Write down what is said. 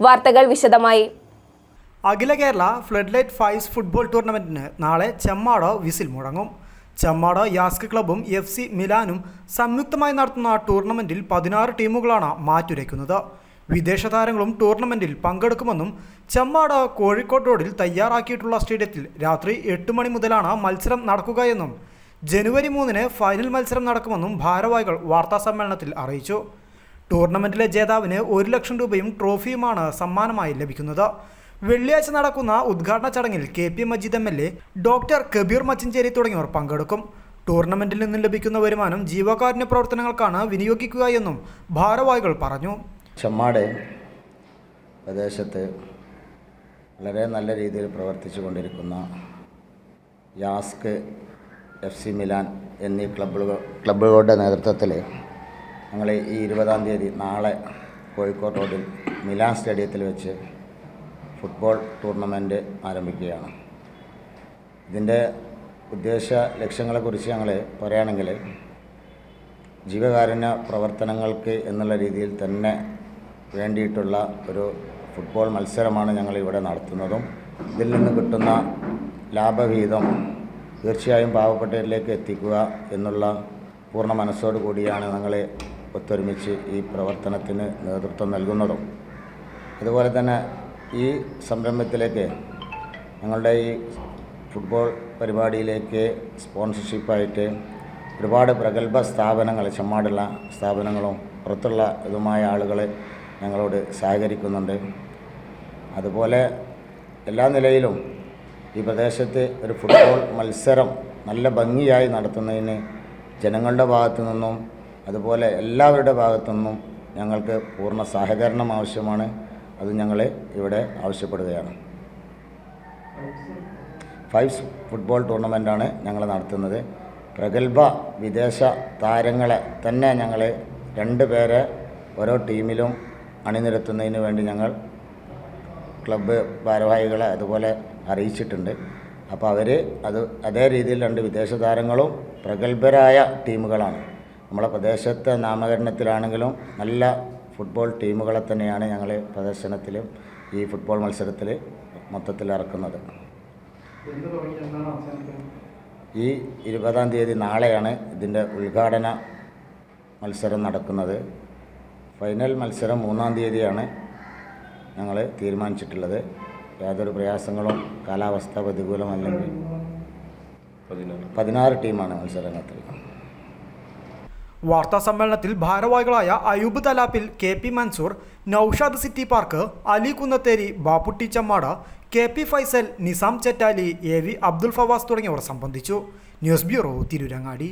വാർത്തകൾ വിശദമായി. അഖില Kerala flood light fives football ടൂർണമെന്റിന് നാളെ ചെമ്മാടോ വിസിൽ മുടങ്ങും ചെമ്മാടോ യാസ്ക് ക്ലബും എഫ് സി മിലാനും സംയുക്തമായി നടത്തുന്ന ടൂർണമെന്റിൽ പതിനാറ് ടീമുകളാണ് മാറ്റുരയ്ക്കുന്നത്. വിദേശ താരങ്ങളും ടൂർണമെന്റിൽ പങ്കെടുക്കുമെന്നും ചെമ്മാട കോഴിക്കോട് റോഡിൽ തയ്യാറാക്കിയിട്ടുള്ള സ്റ്റേഡിയത്തിൽ രാത്രി എട്ട് മണി മുതലാണ് മത്സരം നടക്കുകയെന്നും ജനുവരി മൂന്നിന് ഫൈനൽ മത്സരം നടക്കുമെന്നും ഭാരവാഹികൾ വാർത്താസമ്മേളനത്തിൽ അറിയിച്ചു. ടൂർണമെന്റിലെ ജേതാവിന് ഒരു ലക്ഷം രൂപയും ട്രോഫിയുമാണ് സമ്മാനമായി ലഭിക്കുന്നത്. വെള്ളിയാഴ്ച നടക്കുന്ന ഉദ്ഘാടന ചടങ്ങിൽ K P Majeed M L A doctor Kabeer Machincheri തുടങ്ങിയവർ പങ്കെടുക്കും. ടൂർണമെന്റിൽ നിന്ന് ലഭിക്കുന്ന വരുമാനം ജീവകാരുണ്യ പ്രവർത്തനങ്ങൾക്കാണ് വിനിയോഗിക്കുക എന്നും ഭാരവാഹികൾ പറഞ്ഞു. ചെമ്മാട് പ്രദേശത്ത് വളരെ നല്ല രീതിയിൽ പ്രവർത്തിച്ചു കൊണ്ടിരിക്കുന്ന യാസ്ക് എഫ് സി മിലാൻ എന്നീ ക്ലബ്ബുകൾ ക്ലബ്ബുകളുടെ നേതൃത്വത്തിൽ ഞങ്ങൾ ഈ ഇരുപതാം തീയതി നാളെ കോഴിക്കോട് റോഡിൽ മിലാൻ സ്റ്റേഡിയത്തിൽ വെച്ച് ഫുട്ബോൾ ടൂർണമെന്റ് ആരംഭിക്കുകയാണ്. ഇതിന്റെ ഉദ്ദേശ ലക്ഷ്യങ്ങളെക്കുറിച്ച് ഞങ്ങൾ പറയുകയാണെങ്കിൽ ജീവകാരുണ്യ പ്രവർത്തനങ്ങൾക്ക് എന്നുള്ള രീതിയിൽ തന്നെ വേണ്ടിയിട്ടുള്ള ഒരു ഫുട്ബോൾ മത്സരമാണ് ഞങ്ങൾ ഇവിടെ നടത്തുന്നതും. ഇതിൽ നിന്ന് കിട്ടുന്ന ലാഭവിഹിതം തീർച്ചയായും പാവപ്പെട്ടവരിലേക്ക് എത്തിക്കുക എന്നുള്ള പൂർണ മനസ്സോടു കൂടിയാണ് ഞങ്ങൾ ഒത്തൊരുമിച്ച് ഈ പ്രവർത്തനത്തിന് നേതൃത്വം നൽകുന്നതും. അതുപോലെ തന്നെ ഈ സംരംഭത്തിലേക്ക് ഞങ്ങളുടെ ഈ ഫുട്ബോൾ പരിപാടിയിലേക്ക് സ്പോൺസർഷിപ്പായിട്ട് ഒരുപാട് പ്രഗത്ഭ സ്ഥാപനങ്ങൾ ചെമ്മാടുള്ള സ്ഥാപനങ്ങളും പുറത്തുള്ള ഇതുമായ ആളുകൾ ഞങ്ങളോട് സഹകരിക്കുന്നുണ്ട്. അതുപോലെ എല്ലാ നിലയിലും ഈ പ്രദേശത്ത് ഒരു ഫുട്ബോൾ മത്സരം നല്ല ഭംഗിയായി നടത്തുന്നതിന് ജനങ്ങളുടെ ഭാഗത്തു നിന്നും അതുപോലെ എല്ലാവരുടെ ഭാഗത്തു നിന്നും ഞങ്ങൾക്ക് പൂർണ സഹകരണം ആവശ്യമാണ്. അത് ഞങ്ങൾ ഇവിടെ ആവശ്യപ്പെടുകയാണ്. ഫൈവ്സ് ഫുട്ബോൾ ടൂർണമെന്റാണ് ഞങ്ങൾ നടത്തുന്നത്. പ്രഗത്ഭ വിദേശ താരങ്ങളെ തന്നെ ഞങ്ങൾ രണ്ട് പേരെ ഓരോ ടീമിലും അണിനിരത്തുന്നതിന് വേണ്ടി ഞങ്ങൾ ക്ലബ്ബ് ഭാരവാഹികളെ അതുപോലെ അറിയിച്ചിട്ടുണ്ട്. അപ്പോൾ അവർ അത് അതേ രീതിയിൽ രണ്ട് വിദേശ താരങ്ങളും പ്രഗത്ഭരായ ടീമുകളാണ്. നമ്മളെ പ്രദേശത്തെ നാമകരണത്തിലാണെങ്കിലും നല്ല ഫുട്ബോൾ ടീമുകളെ തന്നെയാണ് ഞങ്ങൾ പ്രദർശനത്തിലും ഈ ഫുട്ബോൾ മത്സരത്തിൽ മൊത്തത്തിൽ ഇറക്കുന്നത്. ഈ ഇരുപതാം തീയതി നാളെയാണ് ഇതിന്റെ ഉദ്ഘാടന മത്സരം നടക്കുന്നത്. ഫൈനൽ മത്സരം മൂന്നാം തീയതിയാണ് ഞങ്ങൾ തീരുമാനിച്ചിട്ടുള്ളത്. യാതൊരു പ്രയാസങ്ങളും കാലാവസ്ഥ പ്രതികൂലമല്ലെങ്കിൽ. പതിനാറ്. ടീമാണ് മത്സരത്തിൽ വാർത്താ സമ്മേളനത്തിൽ ഭാരവാഹികളായ Ayoob Thalappil K P Mansoor Noushad city park Ali Kunnatheri Bapputty Chammada K P Faisal Nizam Chettali A V Abdul Fawaz തുടങ്ങിയവർ സംബന്ധിച്ചു. News bureau Tirurangadi.